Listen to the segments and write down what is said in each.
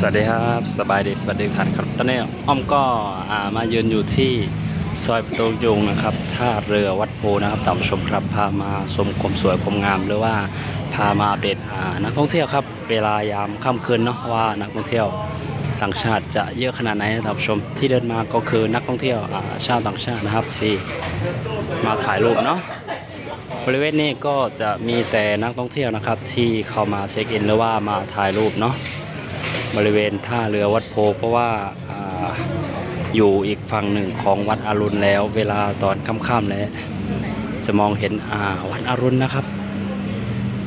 สวัสดีครับสบายดีสวัสดีท่านครับตอนนี้อ้อมก็อ่ามายืนอยู่ที่ซอยประตูยุงนะครับท่าเรือวัดโพนะครับท่านผู้ชมครับพามาชมความสวยความงามหรือว่าพามาอัปเดตนักท่องเที่ยวครับ เวลายามค่ำคืนเนาะว่านักท่องเที่ยวต่างชาติจะเยอะขนาดไหนนะท่านผู้ชมที่เดินมาก็คือนักท่องเที่ยวชาวต่างชาตินะครับที่มาถ่ายรูปเนาะบริเวณนี้ก็จะมีแต่นักท่องเที่ยวนะครับที่เข้ามาเช็คอินหรือว่ามาถ่ายรูปเนาะ บริเวณท่าเรือวัดโพ เพราะว่าอยู่อีกฝั่งหนึ่งของวัดอรุณแล้ว เวลาตอนค่ำๆแล้วจะมองเห็นอ่าวัดอรุณนะครับ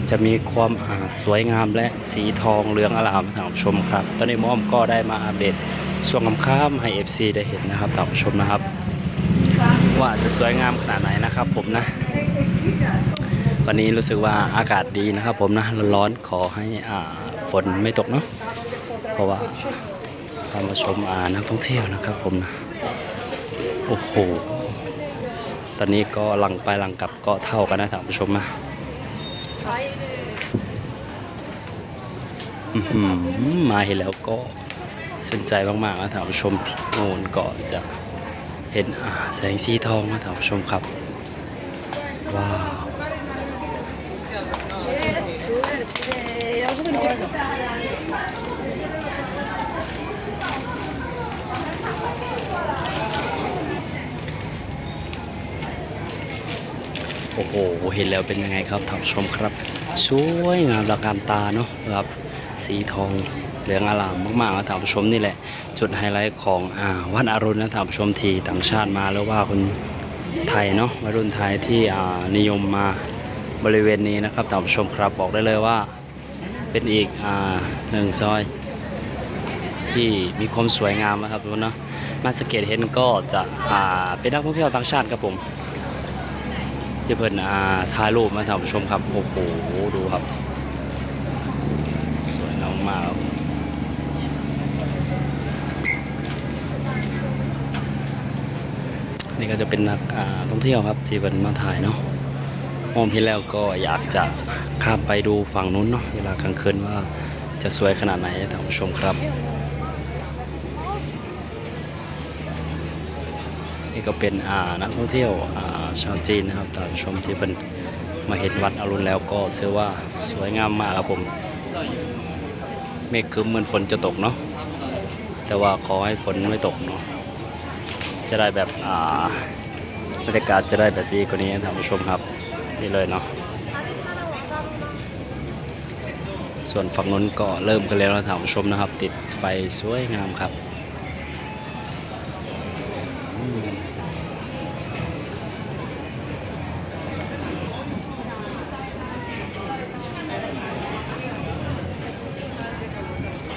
จะมีความอ่าสวยงามและสีทองเหลืองอลามท่านผู้ชมครับ ตอนนี้มอมก็ได้มาอัปเดตช่วงค่ำๆให้ FC ได้เห็นนะครับท่านผู้ชมนะครับ ว่าจะสวยงามขนาดไหนนะครับ ผมนะ วันนี้รู้สึกว่าอากาศดีนะครับ ผมนะร้อนๆขอให้อ่าฝนไม่ตกเนาะ เพราะว่าเรามาชมอ่านักท่องเที่ยวนะครับผมนะโอ้โหตอนนี้ก็หลังไปหลังกลับก็เท่ากันนะท่านผู้ชมนะมาเห็นแล้วก็สนใจมากๆนะท่านผู้ชมโน่นก็จะเห็นอ่าแสงสีทองนะท่านผู้ชมครับว้าว อ้โหเห็นแล้วเป็นยังไงครับท่านชมครับสวยงามระการตาเนาะครับ สีทองเหลืองอลามมากๆนะท่านผู้ชมนี่แหละ จุดไฮไลท์ของอวัดอรุณนะท่านผู้ชมที่ต่างชาติมาหรือว่าคนไทยเนาะวัยรุ่นไทยที่นิยมมาบริเวณนี้นะครับท่านผู้ชมครับบอกได้เลยว่า เป็นอีกอหนึ่งซอย ที่มีความสวยงามนะครับทุกคนเนาะมาสเกตเห็นก็จะเป็นนักท่องเที่ยวต่างชาติครับผม ที่เพิ่นอ่าถ่ายรูปมาท่านผู้ชมครับ โอ้โห ดูครับ สวยงามมากครับนี่ก็จะเป็นนักอ่าท่องเที่ยวครับ ที่เพิ่นมาถ่ายเนาะมองที่แล้วก็อยากจะข้ามไปดูฝั่งนู้นเนาะเวลากลางคืนว่าจะสวยขนาดไหนท่านผู้ชมครับ นี่ก็เป็นนักท่องเที่ยวาชาวจีนนะครับท่านผู้ชมที่เป็นมาเห็นวัดอรุณแล้วก็เชื่อว่าสวยงามมากครับผมเมฆครึ้มเหมือนฝนจะตกเนาะแต่ว่าขอให้ฝนไม่ตกเนาะจะได้แบบบรรยากาศจะได้แบบดีกว่านี้ท่านผู้ชมครับนี่เลยเนาะส่วนฝั่งนู้นก็เริ่มกันแล้วนะท่านผู้ชมนะครับ ติดไฟสวยงามครับ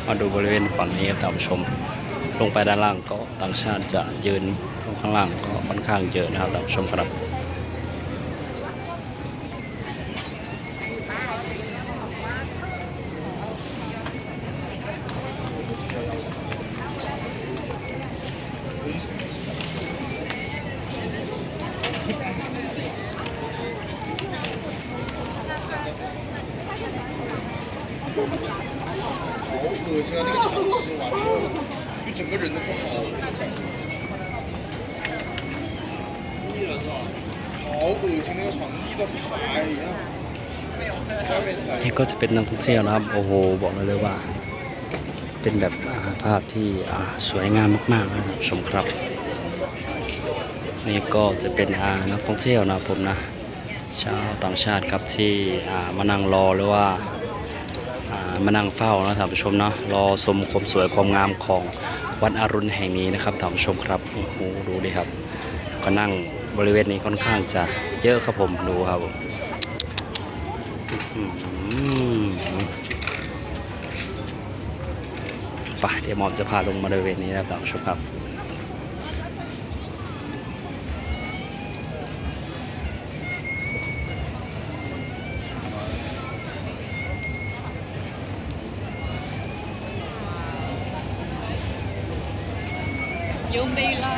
มาดูบริเวณฝั่งนี้ครับท่านผู้ชม ลงไปด้านล่างก็ต่างชาติจะยืนลงข้างล่างก็ค่อนข้างเยอะนะครับท่านผู้ชมครับ 恶心啊！那个肠吃完之后，就整个人都不好了。腻了是吧？好恶心，那个肠腻到排一样。外面才 นี่ก็จะเป็นนักท่องเที่ยวนะครับ โอ้โห บอกเลยเลยว่า เป็นแบบอ่าภาพที่อ่าสวยงามมากๆนะครับท่านผู้ชมครับ นี่ก็จะเป็นอ่านักท่องเที่ยวนะครับผมนะชาวต่างชาติครับที่อ่ามานั่งรอหรือว่าอ่า มานั่งเฝ้านะท่านผู้ชมเนาะรอชมความสวยความงามของวัดอรุณแห่งนี้นะครับท่านผู้ชมครับโอ้โหดูดิครับ ก็นั่งบริเวณนี้ค่อนข้างจะเยอะครับผมดูครับผมไปเดี๋ยวมอมจะพาลงมาบริเวณนี้นะครับท่านผู้ชมครับ Jumbila.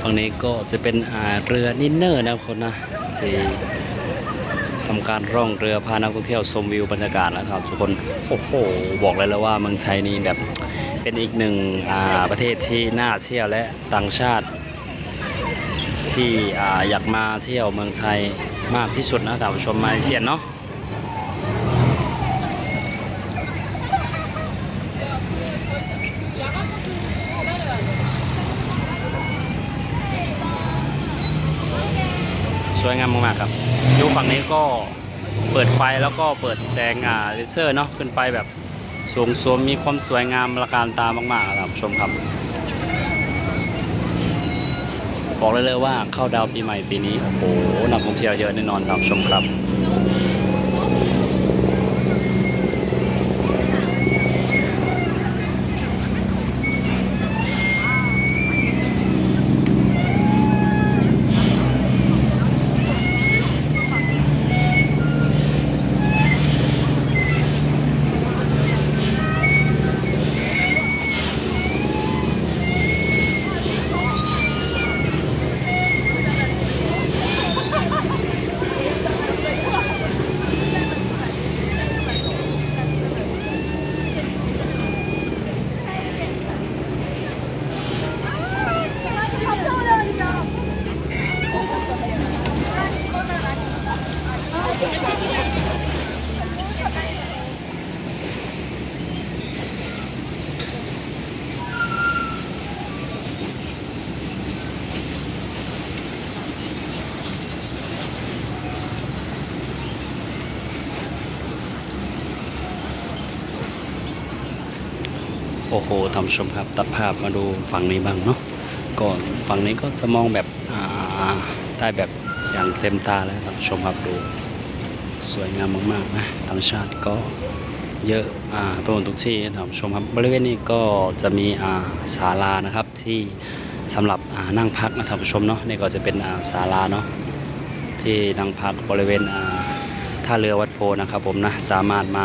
ฝั่งนี้ก็จะเป็นเรือนินเนอร์นะคนนะที่ทำการร่องเรือพานักท่องเที่ยวชมวิวบรรยากาศนะครับทุกคนโอ้โหบอกเลยแล้วว่าเมืองไทยนี่แบบเป็นอีกหนึ่งประเทศที่น่าเที่ยวและต่างชาติ ที่อยากมาเที่ยวเมืองไทยมากที่สุดนะท่านผู้ชมมาเซียนเนาะสวยงามมากๆครับอยู่ฝั่งนี้ก็เปิดไฟแล้วก็เปิดแสงอ่าเลเซอร์เนาะขึ้นไปแบบสูงสวมมีความสวยงามระการตามากๆครับชมครับ บอกเลยเลยว่าเข้าดาวปีใหม่ปีนี้ โอ้โหนักท่องเที่ยวเยอะแน่นอนครับชมครับ โอ้โหท่านผู้ชมครับ ตัดภาพมาดูฝั่งนี้บ้างเนาะก็ฝั่งนี้ก็จะมองแบบได้แบบอย่างเต็มตาแล้วท่านผู้ชมครับดูสวยงามมากๆนะต่างชาติก็เยอะอ่าไปหมดทุกที่ท่านผู้ชมครับบริเวณนี้ก็จะมีอ่าศาลานะครับที่สำหรับอ่านั่งพักนะท่านผู้ชมเนาะนี่ก็จะเป็นอ่าศาลาเนาะที่นั่งพักบริเวณอ่าท่าเรือวัดโพนะครับผมนะสามารถมา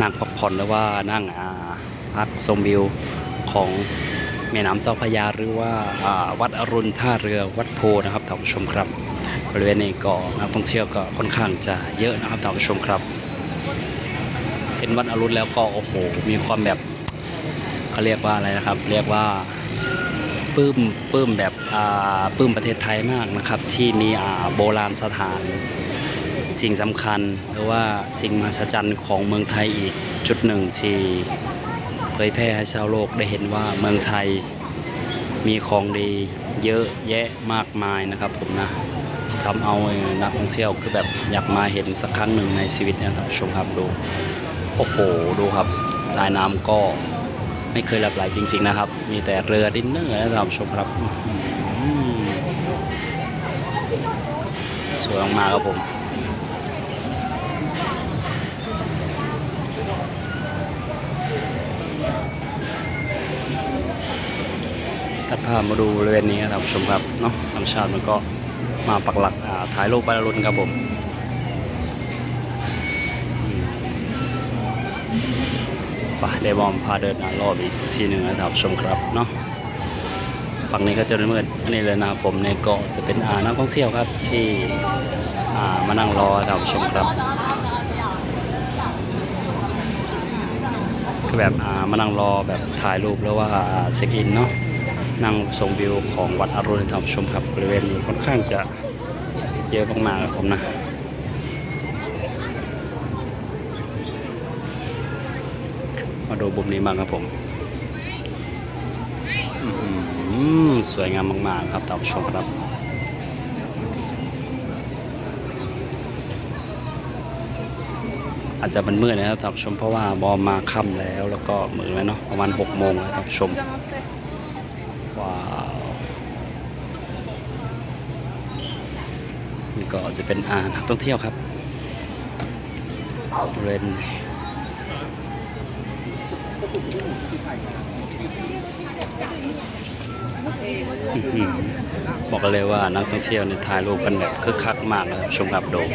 นั่งพักผ่อนหรือว่านั่งอ่า พักชมวิวของแม่น้ำเจ้าพระยาหรือว่าาวัดอรุณท่าเรือวัดโพนะครับท่านผู้ชมครับ บริเวณนี้ก็นักท่องเที่ยวก็ค่อนข้างจะเยอะนะครับท่านผู้ชมครับ เห็นวัดอรุณแล้วก็โอ้โห มีความแบบเขาเรียกว่าอะไรนะครับ เรียกว่าปื้มปื้มแบบปื้มประเทศไทยมากนะครับ ที่มีโบราณสถานสิ่งสำคัญ หรือว่าสิ่งมหัศจรรย์ของเมืองไทยอีกจุดหนึ่งที่ เผยแพร่ให้ชาวโลกได้เห็นว่าเมืองไทยมีของดีเยอะแยะมากมายนะครับผมนะทำเอานักท่องเที่ยวคือแบบอยากมาเห็นสักครั้งหนึ่งในชีวิตนี่ยท่านผู้ชมครับดูโอ้โหดูครับสายน้ำก็ไม่เคยหลับไหลจริง ๆนะครับ มีแต่เรือดินเนอร์นะท่านผู้ชมครับสวยมากครับผม มาดูบริเวณนี้ครับผู้ชมครับเนาะธรรมชาติมันก็มาปักหลักถ่ายรูปไปรุนครับผมอืมไปเดวบอมพาเดินรอบอีกทีหนึ่งนะท่านผู้ชมครับเนาะฝั่งนี้ก็จะมืดอันนี้เลยนะผมเนี่ยก็จะเป็นอ่านักท่องเที่ยวครับที่ามานั่งรอท่านผู้ชมครับก็แบบามานั่งรอแบบถ่ายรูปหรือว่าเช็คอินเนาะ นั่งชมวิวของวัดอรุณธรรมชมครับบริเวณนี้ค่อนข้างจะเยอะมากๆครับผมนะมาดูบุมนี้บ้างครับผมสวยงามมากๆครับท่านผู้ชมครับอาจจะมันมืดนะครับท่านผู้ชมเพราะว่าบอมมาค่ำแล้วแล้วก็มืดแล้วเนาะประมาณ6โมงแล้วท่านผู้ชม ว้าวนี่ก็จะเป็นอ่านักท่องเที่ยวครับเรนบอกกันเลยว่านักท่องเที่ยวเนี่ยถ่ายรูปกันแบบคึกคักมากนะครับชมครับโดม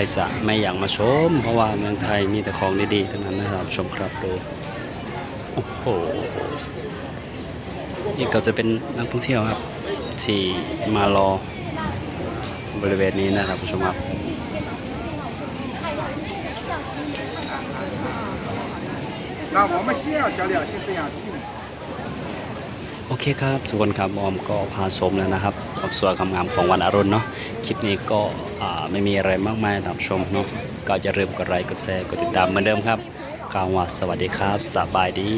รจะไม่อยากมาชม เพราะว่าเมืองไทยมีแต่ของดีๆทั้งนั้นนะครับชมครับดูโอ้โหนี่ก็จะเป็นนักท่องเที่ยวครับ ที่มารอบริเวณนี้นะครับผู้ชมครับ 那我们先要小料先这样定。 โอ เคครับทุกคนครับออมก็พาชมแล้วนะครับความสวยความงามของวันอรุณเนาะคลิปนี้ก็ไม่มีอะไรมากมายตามชมเนาะก็จะเริ่าลืมกดไลค์กดแชร์กดติดตามเหมือนเดิมครับกล่าวว่าสวัสดีครับสบายดี